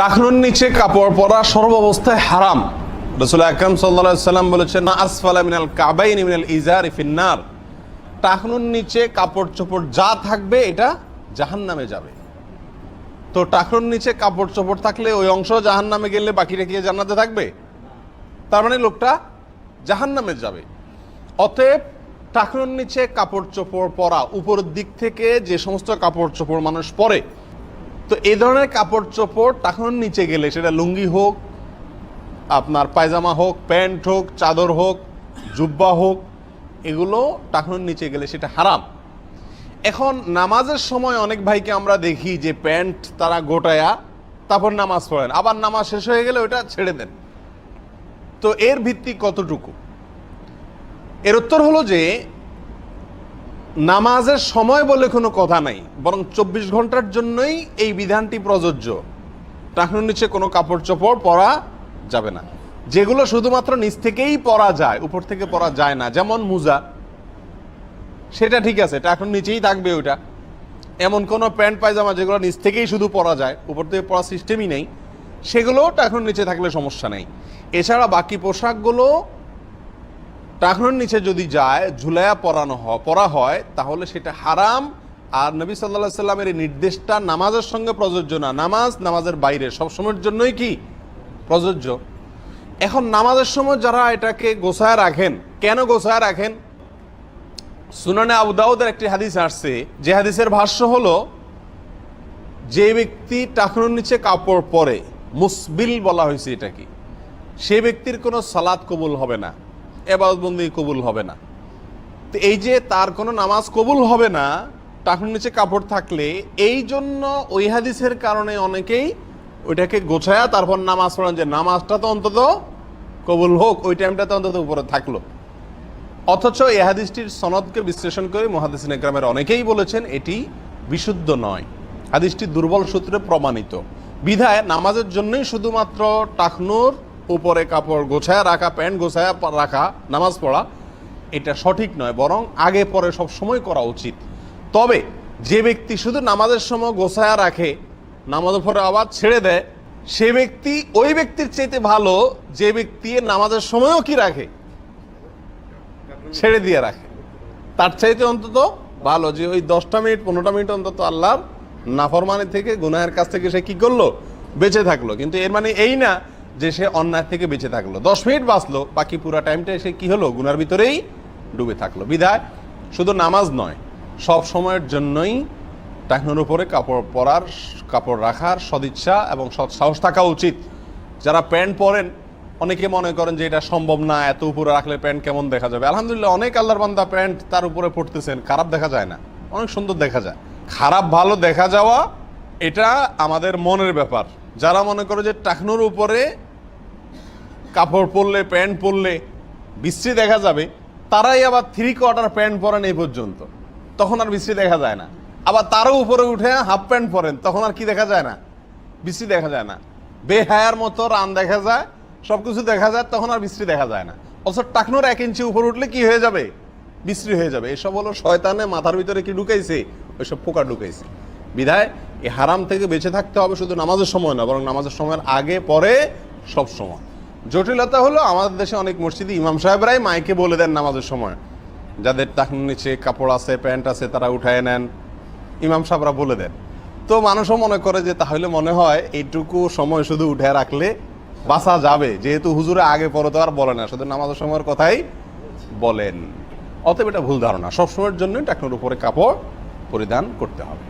টাকনুর নিচে কাপড় পরা সর্বাবস্থায় হারাম। রসুল আকরম সাল্লা সাল্লাম বলেছেন না আসফালা মিনাল কাবাইন মিনাল ইজার ফিন্নার। টাকনুর নিচে কাপড় চোপড় যা থাকবে, এটা জাহান নামে যাবে। তো টাকনুর নিচে কাপড় চোপড় থাকলে ওই অংশ জাহান নামে গেলে বাকিটা কি জান্নাতে থাকবে? তার মানে লোকটা জাহান নামে যাবে। অতএব টাকনুর নিচে কাপড় চোপড় পরা উপরের দিক থেকে যে সমস্ত কাপড় চোপড় মানুষ পরে তো এই ধরনের কাপড় চোপড় টাকনুর নিচে গেলে সেটা লুঙ্গি হোক, আপনার পায়জামা হোক, প্যান্ট হোক, চাদর হোক, জুব্বা হোক, এগুলো টাকনুর নিচে গেলে সেটা হারাম। এখন নামাজের সময় অনেক ভাইকে আমরা দেখি যে প্যান্ট তারা গোটায়া, তারপর নামাজ পড়েন। আবার নামাজ শেষ হয়ে গেলে ওটা ছেড়ে দেন। তো এর ভিত্তি কতটুকু? এর উত্তর হলো যে নামাজের সময় বলে কোনো কথা নাই, বরং চব্বিশ ঘণ্টার জন্যই এই বিধানটি প্রযোজ্য। টাকনুর নিচে কোনো কাপড় চোপড় পরা যাবে না। যেগুলো শুধুমাত্র নিচ থেকেই পরা যায়, উপর থেকে পরা যায় না, যেমন মুজা। সেটা ঠিক আছে টাকনুর নিচেই থাকবে ওইটা। এমন কোনো প্যান্ট, পায়জামা যেগুলো নিচ থেকেই শুধু পরা যায়, উপর থেকে পরা সিস্টেমই নেই, সেগুলো টাকনুর নিচে থাকলে সমস্যা নেই। এছাড়া বাকি পোশাকগুলো টাকনুর নিচে যদি যায় ঝুলাইয়া পরানো পরা হয়, তাহলে সেটা হারাম। আর নবী সাল্লাহ সাল্লামের এই নির্দেশটা নামাজের সঙ্গে প্রযোজ্য না। নামাজ নামাজের বাইরে সবসময়ের জন্যই কি? প্রযোজ্য। এখন নামাজের সময় যারা এটাকে গোছায় রাখেন, কেন গোছায় রাখেন? সুনানে আবুদাউদের একটি হাদিস আসছে। যে হাদিসের ভাষ্য হলো, যে ব্যক্তি টাকনুর নিচে কাপড় পরে, মুসবিল বলা হয়েছে এটাকে, সে ব্যক্তির কোনো সালাদ কবুল হবে না। এবাদতবন্দি কবুল হবে না। তো এই যে তার কোনো নামাজ কবুল হবে না টাকনুর নিচে কাপড় থাকলে, এই জন্য ওই হাদিসের কারণে অনেকেই ওইটাকে গোছায়া তারপর নামাজ পড়েন যে নামাজটা তো অন্তত কবুল হোক, ওই টাইমটা তো অন্তত উপরে থাকল। অথচ এই হাদিসটির সনদকে বিশ্লেষণ করে মহাদিসিন একরামের অনেকেই বলেছেন এটি বিশুদ্ধ নয়। হাদিসটি দুর্বল সূত্রে প্রমাণিত। বিধায় নামাজের জন্যই শুধুমাত্র টাকনুর উপরে কাপড় গোছায় রাখা, প্যান্ট গোছায় রাখা, নামাজ পড়া, এটা সঠিক নয়, বরং আগে পরে সব সময় করা উচিত। তবে যে ব্যক্তি শুধু নামাজের সময় গোছায়া রাখে, নামাজের পরে আবার ছেড়ে দেয়, সে ব্যক্তি ওই ব্যক্তির চাইতে ভালো, যে ব্যক্তি নামাজের সময়ও কি রাখে? ছেড়ে দিয়ে রাখে। তার চাইতে অন্তত ভালো যে ওই দশটা মিনিট, পনেরোটা মিনিট অন্তত আল্লাহর নাফরমানি থেকে, গুনাহের কাছ থেকে সে কি করল? বেঁচে থাকল। কিন্তু এর মানে এই না যে সে অন্যায় থেকে বেঁচে থাকল। দশ মিনিট বাঁচলো, বাকি পুরো টাইমটা সে কি হলো? গুনার ভিতরেই ডুবে থাকল। বিধায় শুধু নামাজ নয়, সব সময়ের জন্যই টাকনুর উপরে কাপড় পরার, কাপড় রাখার সদিচ্ছা এবং সৎ সাহস থাকা উচিত। যারা প্যান্ট পরেন, অনেকে মনে করেন যে এটা সম্ভব না, এত উপরে রাখলে প্যান্ট কেমন দেখা যাবে? আলহামদুলিল্লাহ, অনেক আল্লাহর বান্দা প্যান্ট তার উপরে পড়তেছেন, খারাপ দেখা যায় না। অনেক সুন্দর দেখা যায়। খারাপ, ভালো দেখা যাওয়া, এটা আমাদের মনের ব্যাপার। যারা মনে করে যে টাকনুর উপরে কাপড় পরলে, প্যান্ট পরলে, বিশ্রী দেখা যাবে, তারাই আবার থ্রি কোয়ার্টার প্যান্ট পরেন এই পর্যন্ত। তখন আর বিশ্রী দেখা যায় না। আবার তারও উপরে উঠে হাফ প্যান্ট পরেন, তখন আর কি দেখা যায় না? বিশ্রী দেখা যায় না। বেহায়ার মতো রান দেখা যায়, সবকিছু দেখা যায়, তখন আর বিশ্রী দেখা যায় না। অথচ টাকনোর এক ইঞ্চি উপর উঠলে কি হয়ে যাবে? বিশ্রী হয়ে যাবে। এসব হলো শয়তানে মাথার ভিতরে কি ঢুকাইছে? ওইসব পোকা ঢুকাইছে। বিধায় এই হারাম থেকে বেঁচে থাকতে হবে শুধু নামাজের সময় না, বরং নামাজের সময়ের আগে, পরে, সব সময়। জটিলতা হলো আমাদের দেশে অনেক মসজিদে ইমাম সাহেবরাই মাইকে বলে দেন নামাজের সময়। যাদের টাকনুর নিচে কাপড় আছে, প্যান্ট আছে, তারা উঠায় নেন। ইমাম সাহেবরা বলে দেন। তো মানুষও মনে করে যে তাহলে মনে হয় এইটুকু সময় শুধু উঠে রাখলে বাসা যাবে। যেহেতু হুজুরে আগে পরে তো আর বলে না, শুধু নামাজের সময়ের কথাই বলেন। অতএব এটা ভুল ধারণা। সবসময়ের জন্যই টাকনুর উপরে কাপড় পরিধান করতে হবে।